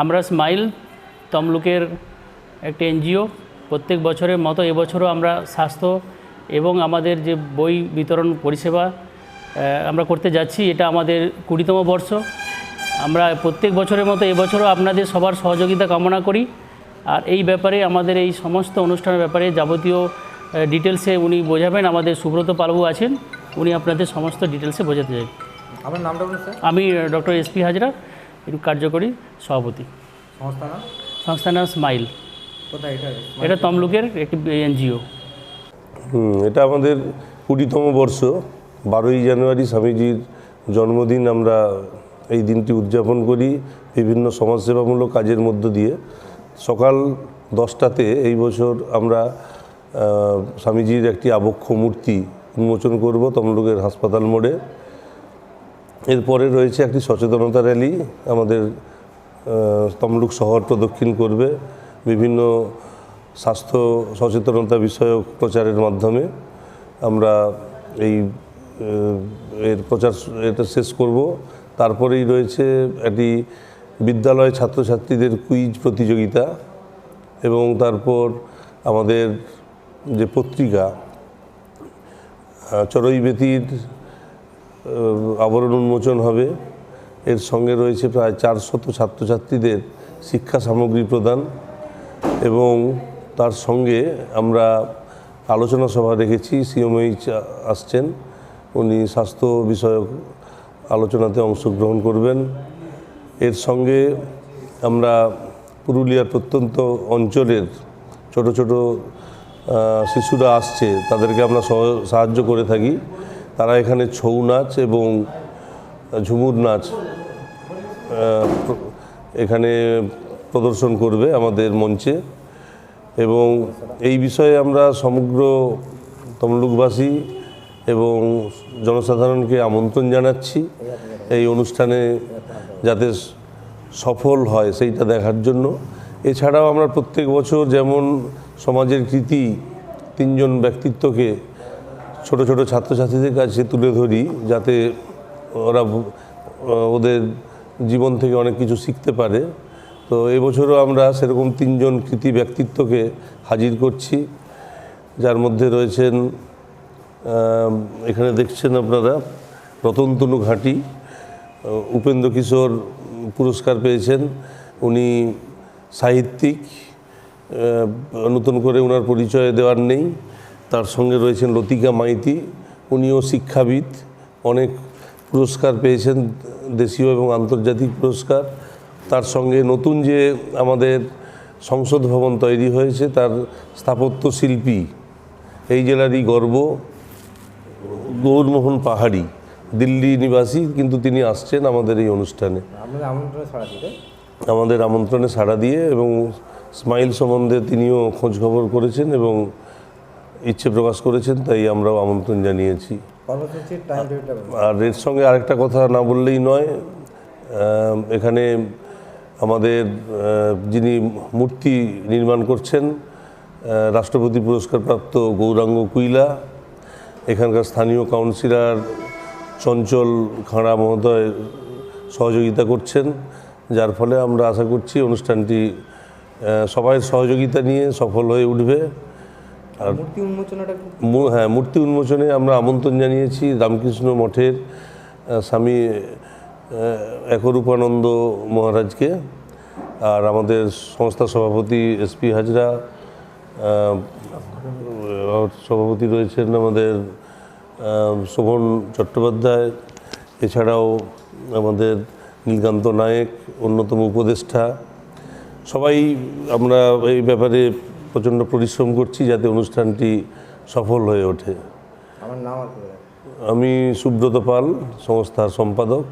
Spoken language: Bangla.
আমরা স্মাইল তমলুকের একটি এনজিও প্রত্যেক বছরের মতো এবছরও আমরা স্বাস্থ্য এবং আমাদের যে বই বিতরণ পরিষেবা আমরা করতে যাচ্ছি এটা আমাদের কুড়িতম বর্ষ। আমরা প্রত্যেক বছরের মতো এবছরও আপনাদের সবার সহযোগিতা কামনা করি। আর এই ব্যাপারে আমাদের এই সমস্ত অনুষ্ঠানের ব্যাপারে যাবতীয় ডিটেলসে উনি বোঝাবেন। আমাদের সুব্রত পালবু আছেন উনি আপনাদের সমস্ত ডিটেলসে বোঝাতে চাই। আপনার নামটা আমি ডক্টর এসপি হাজরা। এর কার্যকরী সভাপতি। সংস্থা নাম? সংস্থার নাম স্মাইল। কোথায় এটা? এটা তমলুকের একটি এনজিও। এটা আমাদের কুড়িতম বর্ষ। বারোই জানুয়ারি স্বামীজির জন্মদিন আমরা এই দিনটি উদযাপন করি বিভিন্ন সমাজসেবামূলক কাজের মধ্য দিয়ে। সকাল দশটাতে এই বছর আমরা স্বামীজির একটি আবক্ষ মূর্তি উন্মোচন করব তমলুকের হাসপাতাল মোড়ে। এরপরে রয়েছে একটি সচেতনতা র্যালি। আমাদের তমলুক শহর প্রদক্ষিণ করবে বিভিন্ন স্বাস্থ্য সচেতনতা বিষয়ক প্রচারের মাধ্যমে। আমরা এই এর প্রচার এটা শেষ করব। তারপরেই রয়েছে একটি বিদ্যালয় ছাত্রছাত্রীদের কুইজ প্রতিযোগিতা এবং তারপর আমাদের যে পত্রিকা আহ, চড়ুই বেতির আহ, আবরণ উন্মোচন হবে। এর সঙ্গে রয়েছে প্রায় চারশত ছাত্রছাত্রীদের শিক্ষা সামগ্রী প্রদান এবং তার সঙ্গে আমরা আলোচনা সভা রেখেছি সিএমএইচ আসছেন। উনি স্বাস্থ্য বিষয়ক আলোচনাতে অংশগ্রহণ করবেন। এর সঙ্গে আমরা পুরুলিয়ার প্রত্যন্ত অঞ্চলের ছোট ছোট শিশুরা আসছে, তাদেরকে আমরা সহ- সাহায্য করে থাকি। তারা এখানে ছৌ নাচ এবং ঝুমুর নাচ এখানে প্রদর্শন করবে আমাদের মঞ্চে। এবং এই বিষয়ে আমরা সমগ্র তমলুকবাসী এবং জনসাধারণকে আমন্ত্রণ জানাচ্ছি। এই অনুষ্ঠানে যাতে সফল হয় সেইটা দেখার জন্য। এছাড়াও আমরা প্রত্যেক বছর যেমন সমাজের কৃতি তিনজন ব্যক্তিত্বকে ছোট ছোট ছাত্রছাত্রীদের কাছে তুলে ধরি যাতে ওরা ওদের জীবন থেকে অনেক কিছু শিখতে পারে। তো এবছরও আমরা সেরকম তিনজন কৃতি ব্যক্তিত্বকে হাজির করছি। যার মধ্যে রয়েছেন এখানে দেখছেন আপনারা রতনতনু ঘাঁটি উপেন্দ্র কিশোর পুরস্কার পেয়েছেন। উনি সাহিত্যিক নতুন করে ওনার পরিচয় দেওয়ার নেই। তার সঙ্গে রয়েছেন লতিকা মাইতি। উনিও শিক্ষাবিদ। অনেক পুরস্কার পেয়েছেন দেশীয় এবং আন্তর্জাতিক পুরস্কার। তার সঙ্গে নতুন যে আমাদের সংসদ ভবন তৈরি হয়েছে তার স্থাপত্য শিল্পী। এই জেলারই গর্ব। গৌরমোহন পাহাড়ি দিল্লি নিবাসী কিন্তু তিনি আসছেন আমাদের এই অনুষ্ঠানে। আমাদের আমন্ত্রণে সাড়া দিয়ে এবং স্মাইল সম্বন্ধে তিনিও খোঁজ খবর করেছেন এবং ইচ্ছে প্রকাশ করেছেন, তাই আমরাও আমন্ত্রণ জানিয়েছি। আর এর সঙ্গে আরেকটা কথা না বললেই নয় এখানে আমাদের যিনি মূর্তি নির্মাণ করছেন রাষ্ট্রপতি পুরস্কারপ্রাপ্ত গৌরাঙ্গ কুইলা, এখানকার স্থানীয় কাউন্সিলর চঞ্চল খাঁড়া মহোদয় সহযোগিতা করছেন, যার ফলে আমরা আশা করছি অনুষ্ঠানটি সবাই সহযোগিতা নিয়ে সফল হয়ে উঠবে। হ্যাঁ মূর্তি উন্মোচনে আমরা আমন্ত্রণ জানিয়েছি রামকৃষ্ণ মঠের স্বামী একরূপানন্দ মহারাজকে আর আমাদের সংস্থা সভাপতি এসপি হাজরা সভাপতি রয়েছেন আমাদের শোভন চট্টোপাধ্যায়, এছাড়াও আমাদের নীলকান্ত নায়েক, অন্যতম উপদেষ্টা। সবাই আমরা এই ব্যাপারে প্রচণ্ড পরিশ্রম করছি যাতে অনুষ্ঠানটি সফল হয়ে ওঠে। আমার নাম আমি সুব্রত পাল সংস্থার সম্পাদক।